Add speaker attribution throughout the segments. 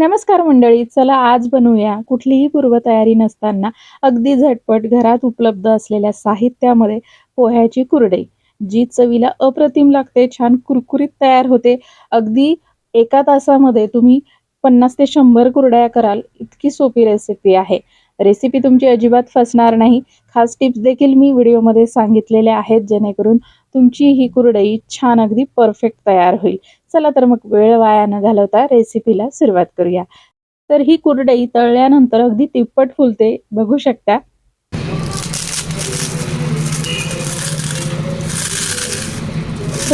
Speaker 1: नमस्कार मंडळी चला आज बनवूया कुठलीही पूर्वतयारी नसताना अगदी झटपट घरात उपलब्ध असलेल्या साहित्यामध्ये पोह्याची कुरडई. जी चवीला अप्रतिम लागते छान कुरकुरीत तयार होते. अगदी एका तासामध्ये तुम्ही पन्नास ते शंभर कुरड्या कराल इतकी सोपी रेसिपी आहे. रेसिपी तुमची अजिबात फसणार नाही. खास टिप्स देखील मी व्हिडिओमध्ये सांगितलेल्या आहेत जेणेकरून तुमची ही कुरडई छान अगदी परफेक्ट तयार होईल. चला तर मग वेळ वाया न घालवता रेसिपीला सुरुवात करूया. तर ही कुरडई तळल्यानंतर अगदी तिप्पट फुलते बघू शकता.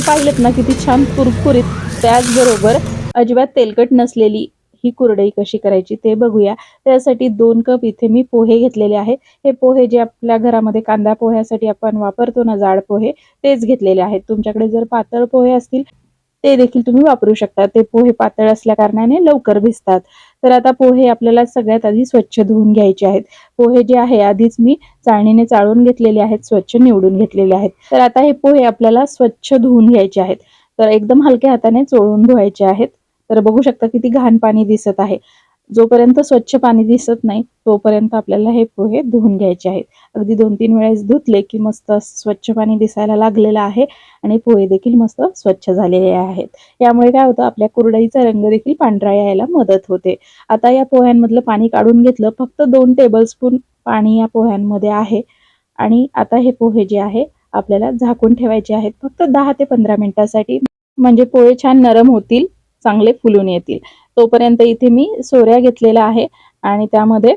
Speaker 1: पाहिलेत ना किती छान कुरकुरीत त्याचबरोबर अजिबात तेलकट नसलेली ही कुरडई कशी करायची ते बघूया. त्यासाठी दोन कप इथे मी पोहे घेतलेले आहे हे पोहे जे आपल्या घरामध्ये कांदा पोह्यासाठी आपण वापरतो ना जाड पोहे तेच घेतलेले आहेत. तुमच्याकडे जर पातळ पोहे असतील ते देखील तुम्ही वापरू शकता. ते पोहे पातळ असल्या कारणाने लवकर भिजतात. तर आता पोहे आपल्याला सगळ्यात आधी स्वच्छ धुवून घ्यायचे आहेत. पोहे जे आहे आधीच मी चाळणीने चाळून घेतलेले आहेत स्वच्छ निवडून घेतलेले आहेत. तर आता हे पोहे आपल्याला स्वच्छ धुवून घ्यायचे आहेत. तर एकदम हलक्या हाताने चोळून धुवायचे आहेत. तर बघू शकता किती घाण पाणी दिसत आहे. जोपर्यंत स्वच्छ पाणी दिसत नाही तोपर्यंत आपल्याला हे पोहे धुवून घ्यायचे आहेत. अगदी दोन तीन वेळेस धुतले की मस्त स्वच्छ पाणी दिसायला लागलेलं आहे आणि पोहे देखील मस्त स्वच्छ झालेले आहेत. यामुळे काय होतं आपल्या कुरडईचा रंग देखील पांढरा यायला मदत होते. आता या पोह्यांमधलं पाणी काढून घेतलं फक्त दोन टेबलस्पून पाणी या पोह्यांमध्ये आहे. आणि आता हे पोहे जे आहे आपल्याला झाकून ठेवायचे आहेत फक्त दहा ते पंधरा मिनिटासाठी. म्हणजे पोहे छान नरम होतील. चांगले फुलून येतील. तोपर्यंत इथे मी सोऱ्या घेतलेला आहे आणि त्यामध्ये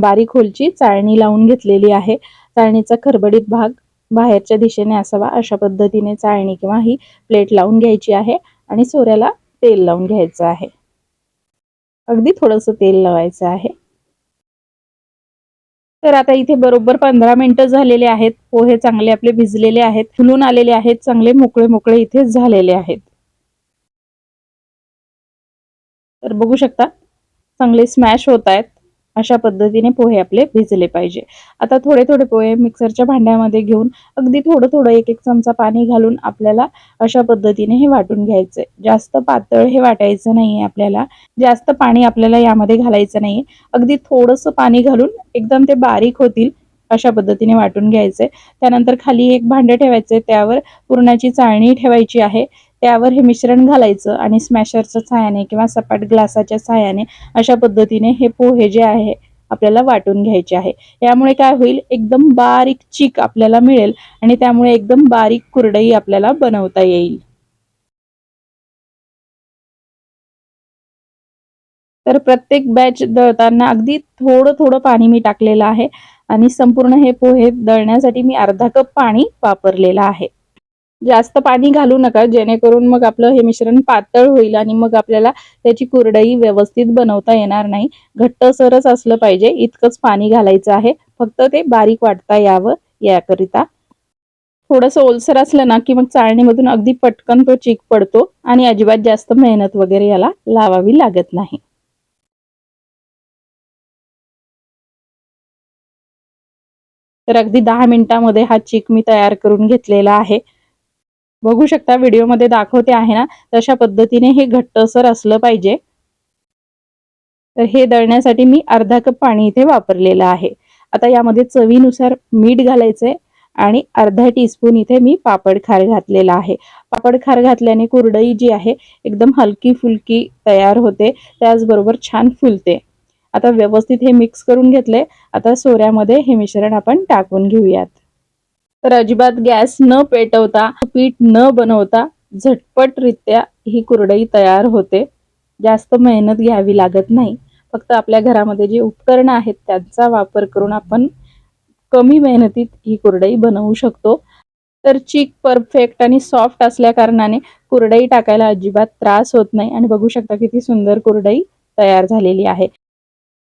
Speaker 1: बारीक होलची चाळणी लावून घेतलेली आहे. चाळणीचा खरबडीत भाग बाहेरच्या दिशेने असावा अशा पद्धतीने चाळणी किंवा ही प्लेट लावून घ्यायची आहे आणि सोऱ्याला तेल लावून घ्यायचं आहे. अगदी थोडंसं तेल लावायचं आहे. तर आता इथे बरोबर पंधरा मिनिटं झालेले आहेत. पोहे चांगले आपले भिजलेले आहेत. फुलून आलेले आहेत. चांगले मोकळे मोकळे इथे झालेले आहेत. तर बघू शकता चांगले स्मॅश होत आहेत. अशा पद्धतीने पोहे आपले भिजले पाहिजे. आता थोडे थोडे पोहे मिक्सरच्या भांड्यामध्ये घेऊन अगदी थोडं थोडं एक एक चमचा पाणी घालून आपल्याला अशा पद्धतीने हे वाटून घ्यायचंय. जास्त पातळ हे वाटायचं नाहीये आपल्याला. जास्त पाणी आपल्याला यामध्ये घालायचं नाहीये. अगदी थोडंसं पाणी घालून एकदम ते बारीक होतील अशा पद्धतीने वाटून घ्यायचंय. त्यानंतर खाली एक भांडं ठेवायचंय. त्यावर पुरणाची चाळणी ठेवायची आहे. त्यावर हे मिश्रण घालायचं आणि स्मॅशरच्या सहाय्याने किंवा सपाट ग्लासाच्या सहाय्याने अशा पद्धतीने हे पोहे जे आहे आपल्याला वाटून घ्यायचे आहे. यामुळे काय होईल? एकदम बारीक चीक आपल्याला मिळेल आणि त्यामुळे एकदम बारीक कुरडई आपल्याला बनवता येईल. तर प्रत्येक बॅच दळताना अगदी थोडं थोडं पाणी मी टाकलेलं आहे आणि संपूर्ण हे पोहे दळण्यासाठी मी अर्धा कप पाणी वापरलेलं आहे. जास्त पाणी घालू नका जेणेकरून मग आपलं हे मिश्रण पातळ होईल आणि मग आपल्याला त्याची कुरडई व्यवस्थित बनवता येणार नाही. घट्टसरच असलं पाहिजे इतकंच पाणी घालायचं आहे. फक्त ते बारीक वाटता यावं याकरिता. थोडंसं ओलसर असलं ना की मग चाळणीमधून अगदी पटकन तो चीक पडतो आणि अजिबात जास्त मेहनत वगैरे याला लावावी लागत नाही. तर अगदी दहा मिनिटामध्ये हा चीक मी तयार करून घेतलेला आहे. बघू शकता व्हिडिओमध्ये दाखवते आहे ना तशा पद्धतीने हे घट्टसर असलं पाहिजे. तर हे दळण्यासाठी मी अर्धा कप पाणी इथे वापरलेलं आहे. आता यामध्ये चवीनुसार मीठ घालायचंय आणि अर्धा टीस्पून इथे मी पापड खार घातलेला आहे. पापड खार घातल्याने कुरडई जी आहे एकदम हलकी फुलकी तयार होते. त्याचबरोबर छान फुलते. आता व्यवस्थित हे मिक्स करून घेतले आता सोऱ्यामध्ये हे मिश्रण आपण टाकून घेऊयात. तर अजिबात गॅस न पेटवता पीठ न बनवता झटपटरित्या ही कुरडई तयार होते. जास्त मेहनत घ्यावी लागत नाही. फक्त आपल्या घरामध्ये जे उपकरणं आहेत त्यांचा वापर करून आपण कमी मेहनतीत ही कुरडई बनवू शकतो. तर चीक परफेक्ट आणि सॉफ्ट असल्या कारणाने कुरडई टाकायला अजिबात त्रास होत नाही. आणि बघू शकता किती सुंदर कुरडई तयार झालेली आहे.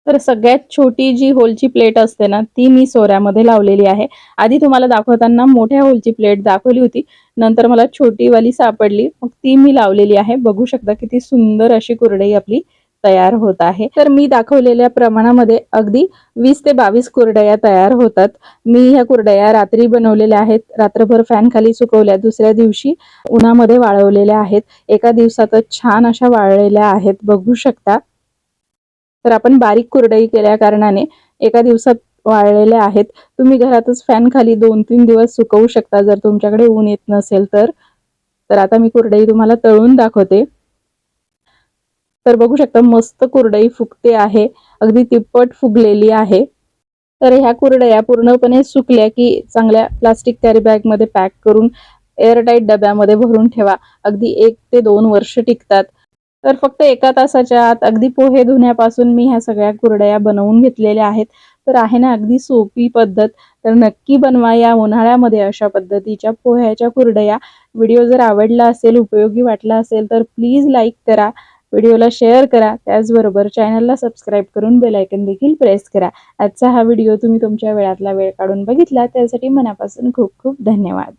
Speaker 1: तर सगळ्यात छोटी जी होलची प्लेट असते ना ती मी सोऱ्यामध्ये लावलेली आहे. आधी तुम्हाला दाखवताना मोठ्या होलची प्लेट दाखवली होती नंतर मला छोटीवाली सापडली. मग ती मी लावलेली आहे. बघू शकता किती सुंदर अशी कुरडई आपली तयार होत आहे. तर मी दाखवलेल्या प्रमाणामध्ये अगदी वीस ते बावीस कुरडया तयार होतात. मी ह्या कुरडया रात्री बनवलेल्या आहेत. रात्रभर फॅन खाली सुकवल्या. दुसऱ्या दिवशी उन्हामध्ये वाळवलेल्या आहेत. एका दिवसातच छान अशा वाळलेल्या आहेत. बघू शकता. तर आपण बारीक कुरडई केल्या कारणाने एका दिवसात वाळलेल्या आहेत. तुम्ही घरातच फॅन खाली दोन तीन दिवस सुकवू शकता जर तुमच्याकडे ऊन येत नसेल तर. तर आता मी कुरडई तुम्हाला तळून दाखवते. तर बघू शकता मस्त कुरडई फुगते आहे. अगदी तिप्पट फुगलेली आहे. तर ह्या कुरडया पूर्णपणे सुकल्या की चांगल्या प्लास्टिक कॅरी बॅगमध्ये पॅक करून एअरटाईट डब्यामध्ये भरून ठेवा. अगदी एक ते दोन वर्ष टिकतात. तर फक्त एका तासाच्या आत अगदी पोहे धुण्यापासून मी ह्या सगळ्या कुरडया बनवून घेतलेल्या आहेत. तर आहे ना अगदी सोपी पद्धत. तर नक्की बनवा या उन्हाळ्यामध्ये अशा पद्धतीच्या पोह्याच्या कुरडया. व्हिडिओ जर आवडला असेल उपयोगी वाटला असेल तर प्लीज लाईक करा. व्हिडिओला शेअर करा. त्याचबरोबर चॅनलला सबस्क्राईब करून बेलायकन देखील प्रेस करा. आजचा हा व्हिडिओ तुम्ही तुमच्या वेळातला वेळ काढून बघितला. त्यासाठी मनापासून खूप खूप धन्यवाद.